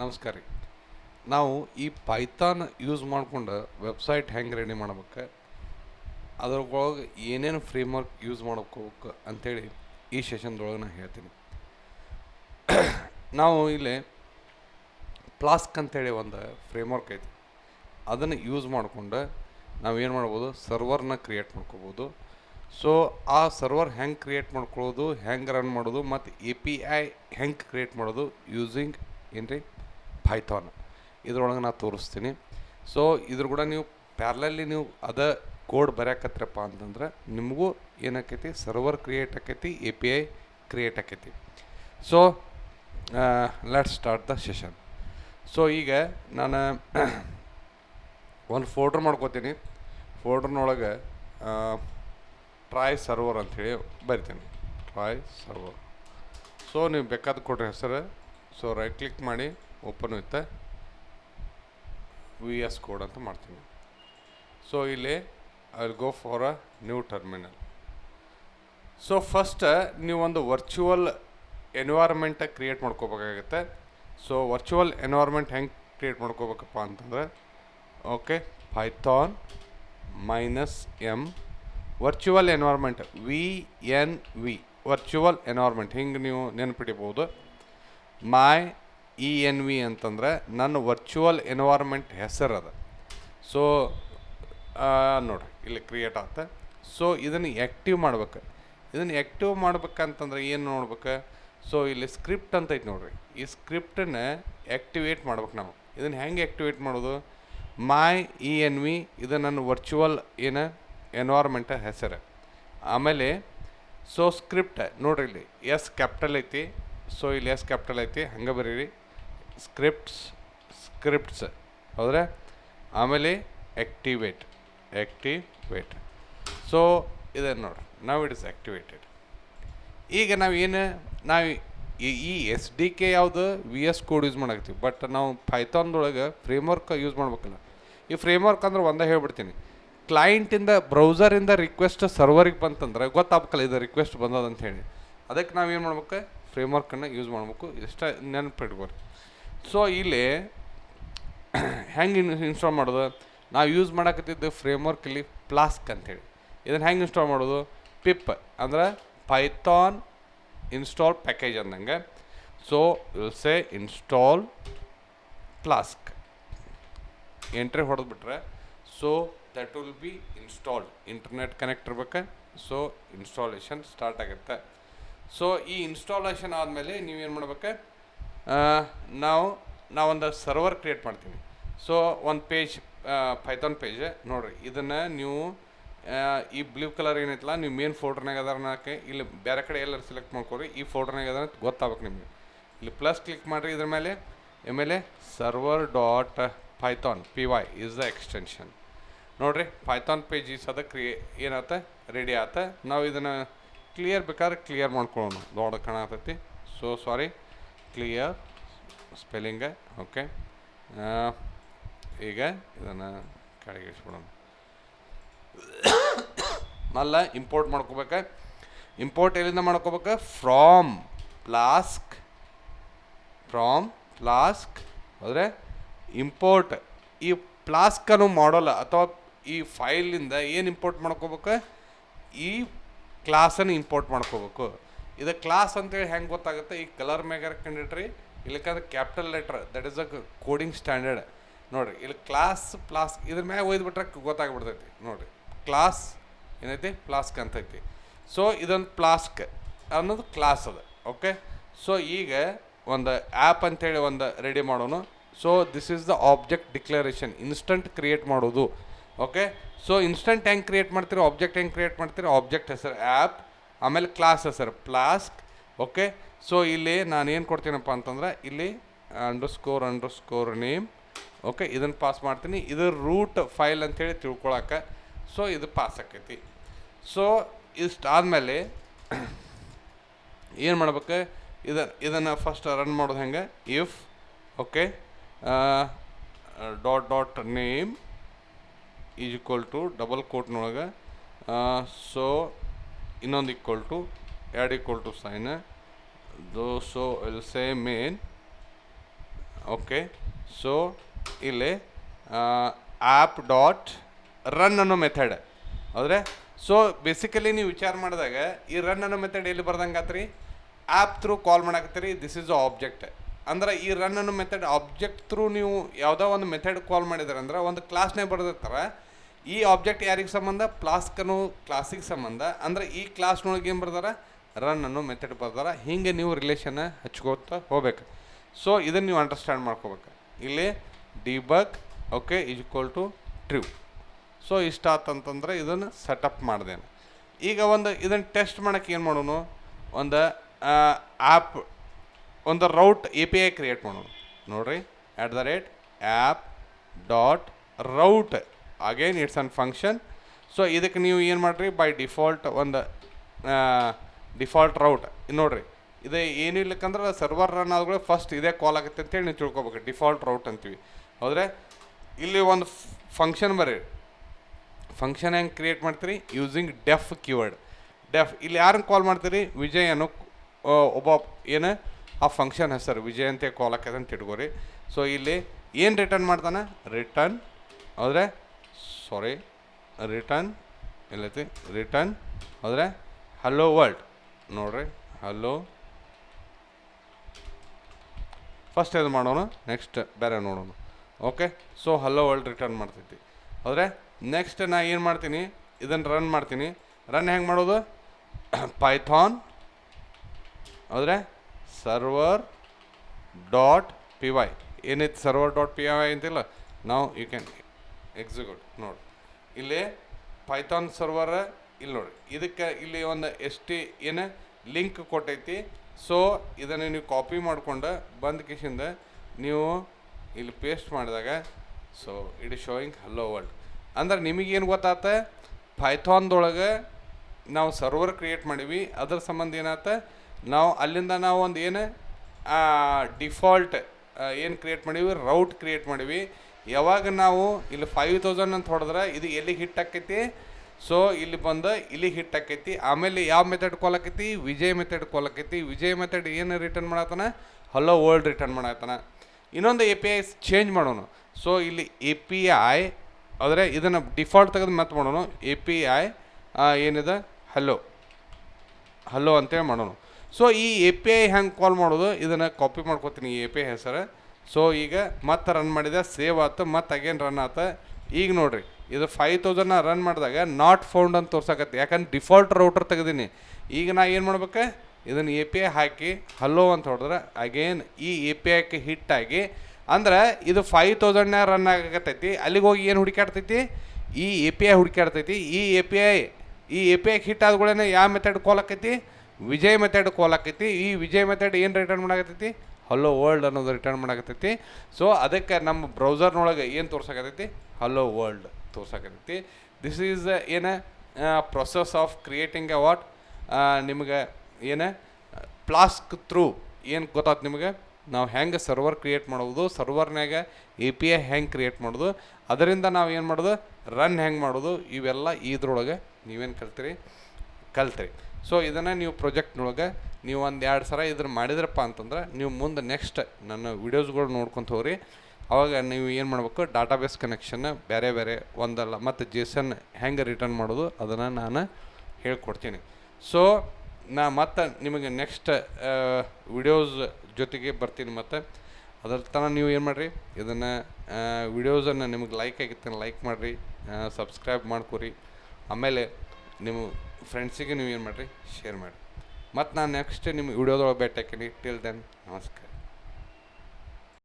ನಮಸ್ಕಾರ ರೀ. ನಾವು ಈ ಪೈಥಾನ್ ಯೂಸ್ ಮಾಡ್ಕೊಂಡು ವೆಬ್ಸೈಟ್ ಹೆಂಗೆ ರೆಡಿ ಮಾಡ್ಬೇಕು? ಅದ್ರೊಳಗೆ ಏನೇನು ಫ್ರೇಮ್ವರ್ಕ್ ಯೂಸ್ ಮಾಡ್ಕೋಬೇಕು ಅಂಥೇಳಿ ಈ ಸೆಷನ್ದೊಳಗೆ ನಾನು ಹೇಳ್ತೀನಿ. ನಾವು ಇಲ್ಲಿ ಪ್ಲಾಸ್ಕ್ ಅಂತೇಳಿ ಒಂದು ಫ್ರೇಮ್ವರ್ಕ್ ಐತಿ. ಅದನ್ನು ಯೂಸ್ ಮಾಡಿಕೊಂಡು ನಾವು ಏನು ಮಾಡ್ಬೋದು? ಸರ್ವರ್ನ ಕ್ರಿಯೇಟ್ ಮಾಡ್ಕೋಬೋದು. ಸೊ ಆ ಸರ್ವರ್ ಹೆಂಗೆ ಕ್ರಿಯೇಟ್ ಮಾಡ್ಕೊಳ್ಳೋದು, ಹೆಂಗೆ ರನ್ ಮಾಡೋದು, ಮತ್ತು ಎ ಪಿ ಐ ಹೆಂಗೆ ಕ್ರಿಯೇಟ್ ಮಾಡೋದು ಯೂಸಿಂಗ್ ಏನು ರೀ ಪೈಥಾನ್ ಇದ್ರೊಳಗೆ ನಾನು ತೋರಿಸ್ತೀನಿ. ಸೊ ಇದ್ರ ಕೂಡ ನೀವು ಪ್ಯಾರ್ಲಲ್ಲಿ ನೀವು ಅದ ಕೋಡ್ ಬರೆಯಕತ್ರಪ್ಪ ಅಂತಂದ್ರೆ ನಿಮಗೂ ಏನಾಕೈತಿ? ಸರ್ವರ್ ಕ್ರಿಯೇಟ್ ಆಕೈತಿ ಎ ಪಿ ಐ ಕ್ರಿಯೇಟ್ ಆಕೈತಿ so let start the session so ಈಗ ನಾನು ಒಂದು ಫೋಲ್ಡ್ರ್ ಮಾಡ್ಕೋತೀನಿ. ಫೋಲ್ಡ್ರ್ನೊಳಗೆ ಟ್ರಾಯ್ ಸರ್ವರ್ ಅಂಥೇಳಿ ಬರಿತೀನಿ. ಟ್ರಾಯ್ ಸರ್ವರ್ ಸೊ ನೀವು ಬೇಕಾದ ಕೊಡ್ರಿ ಹೆಸರು. ಸೊ ರೈಟ್ ಕ್ಲಿಕ್ ಮಾಡಿ. Open with V S code ಅಂತ ಮಾಡ್ತೀನಿ. ಸೊ ಇಲ್ಲಿ I will go for a new terminal so first ಒಂದು ವರ್ಚುವಲ್ ಎನ್ವೈರ್ಮೆಂಟ ಕ್ರಿಯೇಟ್ ಮಾಡ್ಕೋಬೇಕಾಗತ್ತೆ. ಸೊ ವರ್ಚುವಲ್ ಎನ್ವೈರ್ಮೆಂಟ್ ಹೆಂಗೆ ಕ್ರಿಯೇಟ್ ಮಾಡ್ಕೋಬೇಕಪ್ಪ ಅಂತಂದ್ರೆ okay Python minus M virtual environment V N V virtual environment ಹಿಂಗೆ ನೀವು ನೆನಪಿಡಿಬೋದು. ಮೈ ಇ ಎನ್ ವಿ ಅಂತಂದ್ರೆ ನನ್ನ ವರ್ಚುವಲ್ ಎನ್ವೈರ್ಮೆಂಟ್ ಹೆಸರದ ಸೊ ನೋಡ್ರಿ, ಇಲ್ಲಿ ಕ್ರಿಯೇಟ್ ಆಗುತ್ತೆ. ಸೊ ಇದನ್ನು ಆ್ಯಕ್ಟಿವ್ ಮಾಡ್ಬೇಕು. ಇದನ್ನು ಆ್ಯಕ್ಟಿವ್ ಮಾಡ್ಬೇಕಂತಂದ್ರೆ ಏನು ನೋಡ್ಬೇಕು? ಸೊ ಇಲ್ಲಿ ಸ್ಕ್ರಿಪ್ಟ್ ಅಂತ ಐತೆ ನೋಡ್ರಿ. ಈ ಸ್ಕ್ರಿಪ್ಟನ್ನು ಆ್ಯಕ್ಟಿವೇಟ್ ಮಾಡ್ಬೇಕು ನಾವು. ಇದನ್ನು ಹೆಂಗೆ ಆ್ಯಕ್ಟಿವೇಟ್ ಮಾಡೋದು? ಮೈ ಇ ಎನ್ ವಿ ಇದು ನನ್ನ ವರ್ಚುವಲ್ ಏನು ಎನ್ವೈರ್ಮೆಂಟ್ ಹೆಸರು. ಆಮೇಲೆ ಸೊ ಸ್ಕ್ರಿಪ್ಟ್ ನೋಡ್ರಿ ಇಲ್ಲಿ ಎಸ್ ಕ್ಯಾಪಿಟಲ್ ಐತಿ. ಸೊ ಇಲ್ಲಿ ಎಸ್ ಕ್ಯಾಪಿಟಲ್ ಐತಿ, ಹಂಗೆ ಬರೀರಿ. ಸ್ಕ್ರಿಪ್ಟ್ಸ್ ಸ್ಕ್ರಿಪ್ಟ್ಸ್ ಹೌದ್ರೆ? ಆಮೇಲೆ ಆ್ಯಕ್ಟಿವೇಟ್ ಆ್ಯಕ್ಟಿವೇಟ್ ಸೊ ಇದನ್ನು ನೋಡಿ. ನಾವು ಇಟ್ ಇಸ್ ಆ್ಯಕ್ಟಿವೇಟೆಡ್ ಈಗ ನಾವು ಏನು, ನಾವು ಈ- ಎಸ್ ಡಿ ಕೆ ಯಾವುದು? ವಿ ಎಸ್ ಕೋಡ್ ಯೂಸ್ ಮಾಡಾಕ್ತೀವಿ ಬಟ್ ನಾವು ಪೈಥಾನ್ದೊಳಗೆ ಫ್ರೇಮ್ವರ್ಕ್ ಯೂಸ್ ಮಾಡ್ಬೇಕಲ್ಲ. ಈ ಫ್ರೇಮ್ವರ್ಕ್ ಅಂದ್ರೆ ಒಂದೇ ಹೇಳ್ಬಿಡ್ತೀನಿ. ಕ್ಲೈಂಟಿಂದ ಬ್ರೌಸರಿಂದ ರಿಕ್ವೆಸ್ಟ್ ಸರ್ವರಿಗೆ ಬಂತಂದ್ರೆ ಗೊತ್ತಾಗ್ಬೇಕಲ್ಲ ಇದು ರಿಕ್ವೆಸ್ಟ್ ಬಂದದಂತ ಹೇಳಿ. ಅದಕ್ಕೆ ನಾವು ಏನು ಮಾಡ್ಬೇಕು? ಫ್ರೇಮ್ವರ್ಕನ್ನು ಯೂಸ್ ಮಾಡ್ಬೇಕು. ಇಷ್ಟ ನೆನಪಿಟ್ಕೋರಿ. ಸೊ ಇಲ್ಲಿ ಹೆಂಗೆ ಇನ್ಸ್ಟಾಲ್ ಮಾಡೋದು? ನಾವು ಯೂಸ್ ಮಾಡಕತ್ತಿದ್ದು ಫ್ರೇಮ್ವರ್ಕಲ್ಲಿ ಪ್ಲಾಸ್ಕ್ ಅಂತೇಳಿ. ಇದನ್ನು ಹೆಂಗೆ ಇನ್ಸ್ಟಾಲ್ ಮಾಡೋದು? ಪಿಪ್ ಅಂದ್ರೆ ಪೈಥಾನ್ ಇನ್ಸ್ಟಾಲ್ ಪ್ಯಾಕೇಜ್ ಅಂದಂಗೆ. So will say install Flask entry ಹೊಡೆದ್ಬಿಟ್ರೆ so that will be installed internet connect ಇರ್ಬೇಕು. ಸೊ ಇನ್ಸ್ಟಾಲೇಷನ್ ಸ್ಟಾರ್ಟ್ ಆಗುತ್ತೆ. ಸೊ ಈ ಇನ್ಸ್ಟಾಲೇಷನ್ ಆದಮೇಲೆ ನೀವೇನು ಮಾಡ್ಬೇಕು? ನಾವು, ನಾವೊಂದು ಸರ್ವರ್ ಕ್ರಿಯೇಟ್ ಮಾಡ್ತೀವಿ ಸೊ ಒಂದು ಪೇಜ್ ಪೈಥಾನ್ ಪೇಜ್ ನೋಡಿರಿ. ಇದನ್ನು ನೀವು ಈ ಬ್ಲೂ ಕಲರ್ ಏನೈತಲ್ಲ, ನೀವು ಮೇನ್ ಫೋಟೋನಾಗ ಅದಾರ ನಾಲ್ಕು ಇಲ್ಲಿ ಬೇರೆ ಕಡೆ ಎಲ್ಲರೂ ಸೆಲೆಕ್ಟ್ ಮಾಡ್ಕೊರಿ, ಈ ಫೋಟೋನಾಗ ಅದ ಗೊತ್ತಾಗ್ಬೇಕು ನಿಮಗೆ. ಇಲ್ಲಿ ಪ್ಲಸ್ ಕ್ಲಿಕ್ ಮಾಡಿರಿ ಇದ್ರ ಮೇಲೆ. ಆಮೇಲೆ server dot Python P Y is the extension ನೋಡಿರಿ ಪೈಥಾನ್ ಪೇಜ್ ಈಸ್ ಅದ ಕ್ರಿಯೇ, ಏನಾತ ರೆಡಿ ಆತ. ನಾವು ಇದನ್ನು ಕ್ಲಿಯರ್ ಬೇಕಾದ್ರೆ ಕ್ಲಿಯರ್ ಮಾಡ್ಕೊಳ್ಳೋಣ ದೊಡ್ಡ ಕಾಣತೈತಿ so sorry clear spelling okay ಈಗ ಇದನ್ನು ಕೆಳಗೆ ಅಲ್ಲ ಇಂಪೋರ್ಟ್ ಮಾಡ್ಕೋಬೇಕ. ಇಂಪೋರ್ಟ್ ಎಲ್ಲಿಂದ ಮಾಡ್ಕೋಬೇಕು? ಫ್ರಾಮ್ ಪ್ಲಾಸ್ಕ್ ಫ್ರಾಮ್ ಪ್ಲಾಸ್ಕ್ ಅಂದರೆ ಇಂಪೋರ್ಟ್ ಈ ಫ್ಲಾಸ್ಕನ್ನು ಮಾಡೋಲ್ಲ ಮಾಡಲ್ ಅಥವಾ ಈ ಫೈಲಿಂದ ಏನು ಇಂಪೋರ್ಟ್ ಮಾಡ್ಕೋಬೇಕು? ಈ ಕ್ಲಾಸನ್ನು ಇಂಪೋರ್ಟ್ ಮಾಡ್ಕೋಬೇಕು. ಇದು ಕ್ಲಾಸ್ ಅಂತೇಳಿ ಹೆಂಗೆ ಗೊತ್ತಾಗುತ್ತೆ? ಈ ಕಲರ್ ಮ್ಯಾಗ ಕಂಡಿಟ್ರಿ? ಇಲ್ಲಕ್ಕಂದ್ರೆ capital letter that is a coding standard ನೋಡ್ರಿ, ಇಲ್ಲಿ ಕ್ಲಾಸ್ ಪ್ಲಾಸ್ ಇದ್ರ ಮ್ಯಾಗ ಒಯ್ದುಬಿಟ್ರೆ ಗೊತ್ತಾಗ್ಬಿಡ್ತೈತಿ. ನೋಡ್ರಿ ಕ್ಲಾಸ್ ಏನೈತಿ? ಪ್ಲಾಸ್ಕ್ ಅಂತೈತಿ. ಸೊ ಇದೊಂದು ಪ್ಲಾಸ್ಕ್ ಅನ್ನೋದು ಕ್ಲಾಸ್ ಅದ ಓಕೆ ಸೊ ಈಗ ಒಂದು ಆ್ಯಪ್ ಅಂತೇಳಿ ಒಂದು ರೆಡಿ ಮಾಡೋಣ so this is the object declaration instance create ಮಾಡೋದು ಓಕೆ ಸೊ ಇನ್ಸ್ಟಂಟ್ ಹೆಂಗೆ ಕ್ರಿಯೇಟ್ ಮಾಡ್ತೀರಿ? ಆಬ್ಜೆಕ್ಟ್ ಹೆಂಗೆ ಕ್ರಿಯೇಟ್ ಮಾಡ್ತೀರಿ? ಆಬ್ಜೆಕ್ಟ್ ಹೆಸರು ಆ್ಯಪ್ ಆಮೇಲೆ ಕ್ಲಾಸ್ ಹೆಸರು ಪ್ಲಾಸ್ಕ್ ಓಕೆ ಸೊ ಇಲ್ಲಿ ನಾನು ಏನು ಕೊಡ್ತೀನಪ್ಪ ಅಂತಂದ್ರೆ, ಇಲ್ಲಿ underscore underscore name okay ಇದನ್ನು ಪಾಸ್ ಮಾಡ್ತೀನಿ. ಇದು ರೂಟ್ ಫೈಲ್ ಅಂತೇಳಿ ತಿಳ್ಕೊಳಕ್ಕೆ ಸೊ ಇದು ಪಾಸ್ ಆಕೈತಿ. ಸೊ ಇಷ್ಟು ಆದಮೇಲೆ ಏನು ಮಾಡ್ಬೇಕು? ಇದ, ಇದನ್ನು ಫಸ್ಟ್ ರನ್ ಮಾಡೋದು ಹೆಂಗೆ? If okay dot dot name is equal to double ಕೋಟ್ನೊಳಗೆ so ಇನ್ನೊಂದು ಈಕ್ವಲ್ ಟು ಎರಡು equal to sign though so I'll say main okay so ಇಲ್ಲಿ ಆ್ಯಪ್ ಡಾಟ್ ರನ್ ಅನ್ನೋ ಮೆಥಡ್ ಹೌದ್ರೆ? ಸೊ ಬೇಸಿಕಲಿ ನೀವು ವಿಚಾರ ಮಾಡಿದಾಗ, ಈ ರನ್ ಅನ್ನೋ ಮೆಥಡ್ ಎಲ್ಲಿ ಬರ್ದಂಗೆ ಆತ್ರಿ? ಆ್ಯಪ್ ಥ್ರೂ ಕಾಲ್ ಮಾಡಾಕತ್ತೀರಿ ದಿಸ್ ಇಸ್ ಅ ಆಬ್ಜೆಕ್ಟ್ ಅಂದ್ರೆ ಈ ರನ್ ಅನ್ನೋ ಮೆಥಡ್ ಆಬ್ಜೆಕ್ಟ್ ಥ್ರೂ ನೀವು ಯಾವುದೋ ಒಂದು ಮೆಥಡ್ ಕಾಲ್ ಮಾಡಿದ್ರೆ ಅಂದ್ರೆ ಒಂದು ಕ್ಲಾಸ್ನೇ ಬರೆದಿರ್ತಾರೆ. ಈ ಆಬ್ಜೆಕ್ಟ್ ಯಾರಿಗೆ ಸಂಬಂಧ? ಪ್ಲಾಸ್ಕನು ಕ್ಲಾಸಿಗೆ ಸಂಬಂಧ. ಅಂದ್ರೆ ಈ ಕ್ಲಾಸ್ನೊಳಗೆ ಏನು ಬರ್ದಾರ? ರನ್ ಅನ್ನೋ ಮೆಥಡ್ ಬರ್ದಾರ. ಹಿಂಗೆ ನೀವು ರಿಲೇಷನ್ ಹಚ್ಕೋತಾ ಹೋಗ್ಬೇಕು. ಸೊ ಇದನ್ನು ನೀವು ಅಂಡರ್ಸ್ಟ್ಯಾಂಡ್ ಮಾಡ್ಕೋಬೇಕು. ಇಲ್ಲಿ debug okay is equal to true so ಇಷ್ಟ ಆತಂತಂದ್ರೆ ಇದನ್ನು ಸೆಟಪ್ ಮಾಡಿದೆ ಈಗ ಒಂದು ಇದನ್ನು ಟೆಸ್ಟ್ ಮಾಡೋಕ್ಕೆ ಏನು ಮಾಡೋಣ ಒಂದು ಆ್ಯಪ್ ಒಂದು route A P I create ಮಾಡೋಣ ನೋಡಿರಿ at the rate app dot route again it's an function so ಇದಕ್ಕೆ ನೀವು ಏನು ಮಾಡಿರಿ? ಬೈ ಡಿಫಾಲ್ಟ್ ಒಂದು ಡಿಫಾಲ್ಟ್ ರೌಟ್ ನೋಡಿರಿ. ಇದೇ ಏನು ಇಲ್ಲಕ್ಕಂದ್ರೆ ಸರ್ವರ್ ರನ್ ಆದ್ರೂ ಫಸ್ಟ್ ಇದೇ ಕಾಲ್ ಆಗುತ್ತೆ ಅಂತೇಳಿ ನೀವು ತಿಳ್ಕೊಬೇಕು. ಡಿಫಾಲ್ಟ್ ರೌಟ್ ಅಂತೀವಿ. ಹೌದ್ರೆ? ಇಲ್ಲಿ ಒಂದು ಫಂಕ್ಷನ್ ಬರ್ರಿ. ಫಂಕ್ಷನ್ ಹೆಂಗೆ ಕ್ರಿಯೇಟ್ ಮಾಡ್ತೀರಿ? ಯೂಸಿಂಗ್ ಡೆಫ್ ಕೀವರ್ಡ್ ಡೆಫ್ ಇಲ್ಲಿ ಯಾರನ್ನು ಕಾಲ್ ಮಾಡ್ತೀರಿ? ವಿಜಯ್ ಅನ್ನೋ ಒಬ್ಬ ಏನು? ಆ ಫಂಕ್ಷನ್ ಹೆಸರು. ವಿಜಯ್ ಅಂತ ಕಾಲ್ ಹಾಕದ ಅಂತ ಇಟ್ಕೋರಿ. ಸೊ ಇಲ್ಲಿ ಏನು ರಿಟರ್ನ್ ಮಾಡ್ತಾನೆ? ರಿಟರ್ನ್ ಹೌದ್ರೆ? ಸಾರಿ ರಿಟರ್ನ್ ಎಲ್ಲೈತಿ? ರಿಟರ್ನ್ ಆದರೆ ಹಲೋ ವರ್ಲ್ಡ್ ನೋಡ್ರಿ ಹಲೋ ಫಸ್ಟ್ ಇದು ಮಾಡೋಣ? ನೆಕ್ಸ್ಟ್ ಬೇರೆ ನೋಡೋಣ. Okay so hello world return ಮಾಡ್ತೈತಿ. ಆದರೆ ನೆಕ್ಸ್ಟ್ ನಾ ಏನು ಮಾಡ್ತೀನಿ? ಇದನ್ನು ರನ್ ಮಾಡ್ತೀನಿ. ರನ್ ಹೆಂಗೆ ಮಾಡೋದು? ಪೈಥಾನ್ ಆದರೆ ಸರ್ವರ್ ಡಾಟ್ ಪಿ ವೈ ಏನೈತಿ ಸರ್ವರ್ ಡಾಟ್ ಪಿ ವೈ ಅಂತಿಲ್ಲ? ನಾವು ಯು ಕ್ಯಾನ್ ಎಕ್ಸಿಕ್ಯೂಟ್ ನೋಡಿ. ಇಲ್ಲಿ ಪೈಥಾನ್ ಸರ್ವರ್ ಇಲ್ಲಿ ನೋಡಿ. ಇದಕ್ಕೆ ಇಲ್ಲಿ ಒಂದು ಎಸ್ ಟಿ ಏನು ಲಿಂಕ್ ಕೊಟ್ಟೈತಿ. ಸೊ ಇದನ್ನು ನೀವು ಕಾಪಿ ಮಾಡ್ಕೊಂಡು ಬಂದ ಕಿಶಿಂದ ನೀವು ಇಲ್ಲಿ ಪೇಸ್ಟ್ ಮಾಡಿದಾಗ so it is showing hello world ಅಂದ್ರೆ ನಿಮಗೇನು ಗೊತ್ತಾತ? ಪೈಥಾನ್ದೊಳಗೆ ನಾವು ಸರ್ವರ್ ಕ್ರಿಯೇಟ್ ಮಾಡೀವಿ. ಅದ್ರ ಸಂಬಂಧ ಏನಾತ? ನಾವು ಅಲ್ಲಿಂದ ನಾವು ಒಂದು ಏನು ಡಿಫಾಲ್ಟ್ ಏನು ಕ್ರಿಯೇಟ್ ಮಾಡೀವಿ? ರೌಟ್ ಕ್ರಿಯೇಟ್ ಮಾಡೀವಿ. ಯಾವಾಗ ನಾವು ಇಲ್ಲಿ ಫೈವ್ ತೌಸಂಡ್ ಅಂತ ಹೊಡೆದ್ರೆ ಇದು ಎಲ್ಲಿ ಹಿಟ್ ಆಕೈತಿ? ಸೊ ಇಲ್ಲಿ ಬಂದು ಇಲ್ಲಿ ಹಿಟ್ ಆಕೈತಿ. ಆಮೇಲೆ ಯಾವ ಮೆಥಡ್ ಕಾಲ್ ಆಕೈತಿ? ವಿಜಯ್ ಮೆಥಡ್ ಕಾಲ್ ಆಕೈತಿ. ವಿಜಯ್ ಮೆಥಡ್ ಏನು ರಿಟರ್ನ್ ಮಾಡತ್ತಾನ ಹಲೋ ವರ್ಲ್ಡ್ ರಿಟರ್ನ್ ಮಾಡತ್ತಾನ ಇನ್ನೊಂದು ಎ ಪಿ ಐ ಚೇಂಜ್ ಮಾಡೋಣ ಸೊ ಇಲ್ಲಿ ಎ ಪಿ ಐ ಆದರೆ ಇದನ್ನು ಡಿಫಾಲ್ಟ್ ತೆಗೆದು ಮತ್ತೆ ಮಾಡೋಣ ಎ ಪಿ ಐ ಏನಿದೆ? ಹಲೋ ಹಲೋ ಅಂತೇಳಿ ಮಾಡೋಣ ಸೊ ಈ ಎ ಪಿ ಐ ಹೆಂಗೆ ಕಾಲ್ ಮಾಡೋದು? ಇದನ್ನು ಕಾಪಿ ಮಾಡ್ಕೊತೀನಿ ಈ ಎ ಪಿ ಐ ಹೆಸರು. ಸೊ ಈಗ ಮತ್ತೆ ರನ್ ಮಾಡಿದೆ ಸೇವ್ ಆಯ್ತು, ಮತ್ತೆ ಅಗೇನ್ ರನ್ ಆತ ಈಗ ನೋಡ್ರಿ, ಇದು ಫೈವ್ ತೌಸಂಡ್ನ ರನ್ ಮಾಡಿದಾಗ ನಾಟ್ ಫೌಂಡ್ ಅಂತ ತೋರ್ಸಕತ್ತೆ. ಯಾಕಂದ್ರೆ ಡಿಫಾಲ್ಟ್ ರೌಟರ್ ತೆಗೆದೀನಿ. ಈಗ ನಾ ಏನು ಮಾಡ್ಬೇಕು? ಇದನ್ನು ಎ ಪಿ ಐ ಹಾಕಿ ಹಲೋ ಅಂತ ಹೊಡೆದ್ರೆ ಅಗೇನ್ ಈ ಎ ಪಿ ಐಕ್ಕೆ ಹಿಟ್ ಆಗಿ, ಅಂದ್ರೆ ಇದು ಫೈವ್ ತೌಸಂಡ್ನ ರನ್ ಆಗತೈತಿ ಅಲ್ಲಿಗೆ ಹೋಗಿ ಏನು ಹುಡುಕಾಡ್ತೈತಿ ಈ ಎ ಪಿ ಐ ಹುಡುಕಾಡ್ತೈತಿ ಈ ಎ ಪಿ ಐ ಈ ಎ ಪಿ ಐ ಹಿಟ್ ಆದ್ಗಳೇನೆ ಯಾವ ಮೆಥಡ್ ಕಾಲ್ ಆಕೈತಿ? ವಿಜಯ್ ಮೆಥಡ್ ಆಕೈತಿ. ಈ ವಿಜಯ್ ಮೆಥಡ್ ಏನು ರಿಟರ್ನ್ ಮಾಡಾಕತ್ತೈತಿ? ಹಲೋ ವರ್ಲ್ಡ್ ಅನ್ನೋದು ರಿಟರ್ನ್ ಮಾಡಕತ್ತೈತಿ. ಸೊ ಅದಕ್ಕೆ ನಮ್ಮ ಬ್ರೌಸರ್ನೊಳಗೆ ಏನು ತೋರ್ಸಕತ್ತೈತಿ? ಹಲೋ ವರ್ಲ್ಡ್ ತೋರ್ಸಕತ್ತೈತಿ. ದಿಸ್ ಈಸ್ ಏನು process of creating a what ನಿಮಗೆ ಏನು ಪ್ಲಾಸ್ಕ್ ಥ್ರೂ ಏನು ಗೊತ್ತಾಯ್ತು ನಿಮಗೆ? ನಾವು ಹೆಂಗೆ ಸರ್ವರ್ ಕ್ರಿಯೇಟ್ ಮಾಡೋದು ಸರ್ವರ್ನಾಗ ಎ ಪಿ ಐ ಹೆಂಗೆ ಕ್ರಿಯೇಟ್ ಮಾಡೋದು ಅದರಿಂದ ನಾವು ಏನು ಮಾಡೋದು? ರನ್ ಹೆಂಗೆ ಮಾಡೋದು ಇವೆಲ್ಲ ಇದ್ರೊಳಗೆ ನೀವೇನು ಕಲ್ತೀರಿ? ಕಲ್ತ್ರಿ. ಸೊ ಇದನ್ನು ನೀವು ಪ್ರಾಜೆಕ್ಟ್ನೊಳಗೆ ನೀವು ಒಂದು ಎರಡು ಸಲ ಇದ್ರ ಮಾಡಿದ್ರಪ್ಪ ಅಂತಂದ್ರೆ ನೀವು ಮುಂದೆ ನೆಕ್ಸ್ಟ್ ನನ್ನ ವೀಡಿಯೋಸ್ಗಳು ನೋಡ್ಕೊಂತ ಹೋಗ್ರಿ. ಅವಾಗ ನೀವು ಏನು ಮಾಡ್ಬೇಕು ಡಾಟಾಬೇಸ್ ಕನೆಕ್ಷನ್ ಬೇರೆ ಬೇರೆ ಒಂದಲ್ಲ, ಮತ್ತು ಜೇಸನ್ ಹೆಂಗೆ ರಿಟರ್ನ್ ಮಾಡೋದು ಅದನ್ನು ನಾನು ಹೇಳ್ಕೊಡ್ತೀನಿ. ಸೊ ನಾ ಮತ್ತೆ ನಿಮಗೆ ನೆಕ್ಸ್ಟ್ ವಿಡಿಯೋಸ್ ಜೊತೆಗೆ ಬರ್ತೀನಿ ಮತ್ತು. ಅದರ ತನ ನೀವು ಏನು ಮಾಡಿರಿ, ಇದನ್ನು ವಿಡಿಯೋಸನ್ನು ನಿಮಗೆ ಲೈಕ್ ಆಗಿತ್ತು ಲೈಕ್ ಮಾಡಿರಿ ಸಬ್ಸ್ಕ್ರೈಬ್ ಮಾಡ್ಕೊರಿ. ಆಮೇಲೆ ನಿಮ್ಮ ಫ್ರೆಂಡ್ಸಿಗೆ ನೀವು ಏನು ಮಾಡಿರಿ ಶೇರ್ ಮಾಡಿರಿ. ಮತ್ತು ನಾನು ನೆಕ್ಸ್ಟ್ ನಿಮ್ಮ ವಿಡಿಯೋದೊಳಗೆ ಭೇಟಿ ಹಾಕಿನಿ ಟಿಲ್ ದೆನ್ ನಮಸ್ಕಾರ.